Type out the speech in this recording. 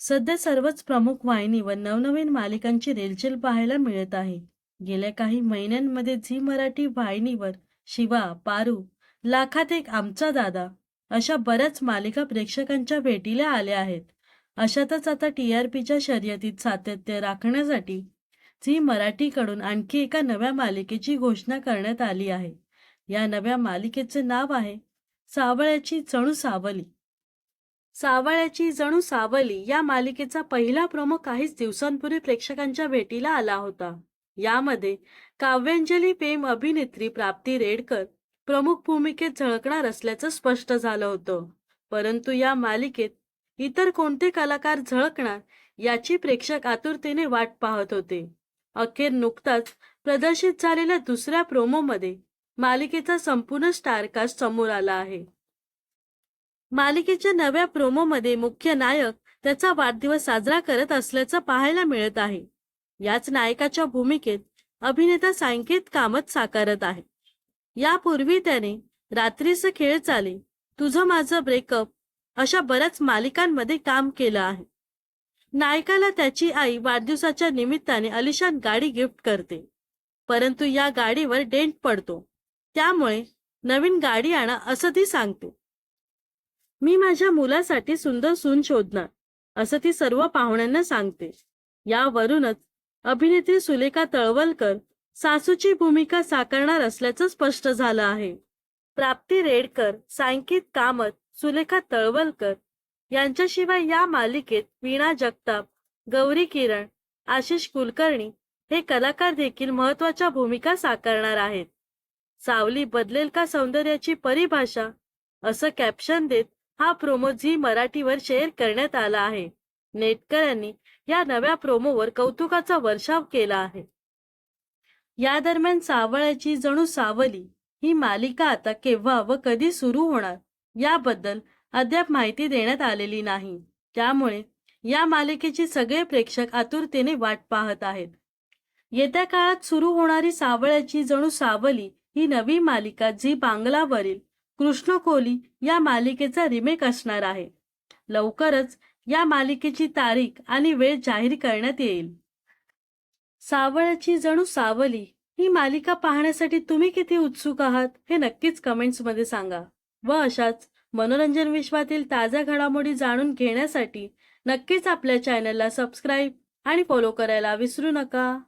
सध्या सर्वच प्रमुख वाहिनीवर नवनवीन मालिकांची रेलचेल पाहायला मिळत आहे. गेल्या काही महिन्यांमध्ये झी मराठी वाहिनीवर शिवा पारू लाखात एक आमचा दादा अशा बऱ्याच मालिका प्रेक्षकांच्या भेटीला आल्या आहेत. अशातच आता टी आर पीच्या शर्यतीत सातत्य राखण्यासाठी झी मराठीकडून आणखी एका नव्या मालिकेची घोषणा करण्यात आली आहे. या नव्या मालिकेचे नाव आहे सावळ्याची चणू सावली. सावळ्याची जणू सावली या मालिकेचा पहिला प्रोमो काहीच दिवसांपूर्वी प्रेक्षकांच्या भेटीला आला होता. यामध्ये काव्यांजली फेम अभिनेत्री प्राप्ती रेडकर प्रमुख भूमिकेत झळकणार असल्याचं स्पष्ट झालं होतं. परंतु या मालिकेत इतर कोणते कलाकार झळकणार याची प्रेक्षक आतुरतेने वाट पाहत होते. अखेर नुकताच प्रदर्शित झालेल्या दुसऱ्या प्रोमोमध्ये मालिकेचा संपूर्ण स्टारकास्ट समोर आला आहे. मालिकेच्या नव्या प्रोमोमध्ये मुख्य नायक त्याचा वाढदिवस साजरा करत असल्याचं पाहायला मिळत आहे. याच नायकाच्या भूमिकेत अभिनेता सांकेत कामत साकारत आहे. यापूर्वी त्याने रात्रीचं खेळ चाले तुझं माझं ब्रेकअप अशा बऱ्याच मालिकांमध्ये काम केलं आहे. नायकाला त्याची आई वाढदिवसाच्या निमित्ताने अलिशान गाडी गिफ्ट करते. परंतु या गाडीवर डेंट पडतो. त्यामुळे नवीन गाडी आणा असं ती सांगते. मी माझ्या मुलासाठी सुंदर सून शोधणार असं ती सर्व पाहुण्यांना सांगते. यावरूनच अभिनेत्री सुलेखा तळवलकर सासूची भूमिका साकारणार असल्याचं स्पष्ट झालं आहे. प्राप्ती रेडकर सांकित कामत सुलेखा तळवलकर यांच्याशिवाय या मालिकेत वीणा जगताप गौरी किरण आशिष कुलकर्णी हे कलाकार देखील महत्त्वाच्या भूमिका साकारणार आहेत. सावली बदलेल का सौंदर्याची परिभाषा असं कॅप्शन देत हा प्रोमो झी मराठीवर शेअर करण्यात आला आहे. नेटकऱ्यांनी या नव्या प्रोमोवर कौतुकाचा वर्षाव केला आहे. या दरम्यान सावळ्याची जणू सावली ही मालिका आता केव्हा व कधी सुरू होणार याबद्दल अद्याप माहिती देण्यात आलेली नाही. त्यामुळे या मालिकेची सगळे प्रेक्षक आतुरतेने वाट पाहत आहेत. येत्या काळात सुरू होणारी सावळ्याची जणू सावली ही नवी मालिका झी बांगलावरील कृष्ण कोली या मालिकेचा रिमेक असणार आहे. लवकरच या मालिकेची तारीख आणि वेळ जाहीर करण्यात येईल. सावळ्याची जणू सावली ही मालिका पाहण्यासाठी तुम्ही किती उत्सुक आहात हे नक्कीच कमेंट्समध्ये सांगा. व अशाच मनोरंजन विश्वातील ताज्या घडामोडी जाणून घेण्यासाठी नक्कीच आपल्या चॅनलला सबस्क्राईब आणि फॉलो करायला विसरू नका.